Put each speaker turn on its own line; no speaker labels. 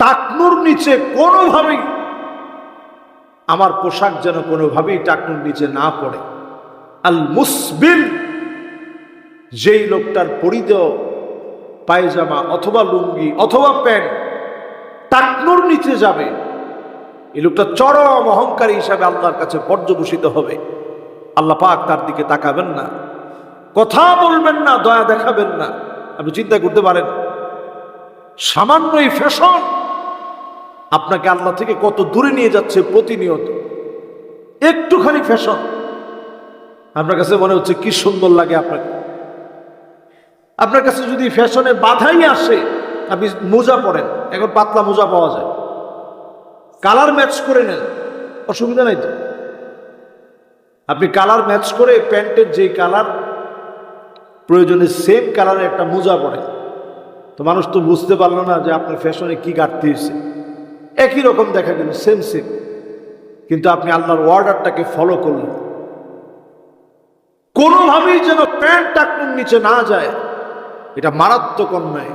টাকনুর নিচে কোনোভাবেই, আমার পোশাক যেন কোনোভাবেই টাকনুর নিচে না পড়ে। আল মুসবিল যেই লোকটার পরিধেয় পায়জামা অথবা লুঙ্গি অথবা প্যান্ট টাকনুর নিচে যাবে, এই লোকটা চরম অহংকারী হিসাবে আল্লাহর কাছে পর্যবসিত হবে। আল্লাহ পাক তার দিকে তাকাবেন না। কথা বলবেন না, দয়া দেখাবেন না। আপনি চিন্তা করতে পারেন সামান্য এই ফ্যাশন আপনাকে আল্লাহ থেকে কত দূরে নিয়ে যাচ্ছে প্রতিনিয়ত। একটুখানি ফ্যাশন। আপনার কাছে মনে হচ্ছে কি সুন্দর লাগে আপনাকে। আপনার কাছে যদি ফ্যাশনে বাধাই আসে, আপনি মোজা পরেন, এখন পাতলা মোজা পাওয়া যায়। কালার ম্যাচ করে নেন, অসুবিধা নাই তো। আপনি কালার ম্যাচ করে প্যান্টের যে কালার, প্রয়োজনে সেম কালারের একটা মোজা পরে তো মানুষ তো বুঝতে পারল না যে আপনার ফ্যাশনে কি ঘাটতি হয়েছে। একই রকম দেখা গেল সেম সেম কিন্তু আপনি আল্লাহর অর্ডারটাকে ফলো করলেন। কোনোভাবেই যেন প্যান্ট টাকুন নিচে না যায়, এটা মারাত্মক অন্যায়।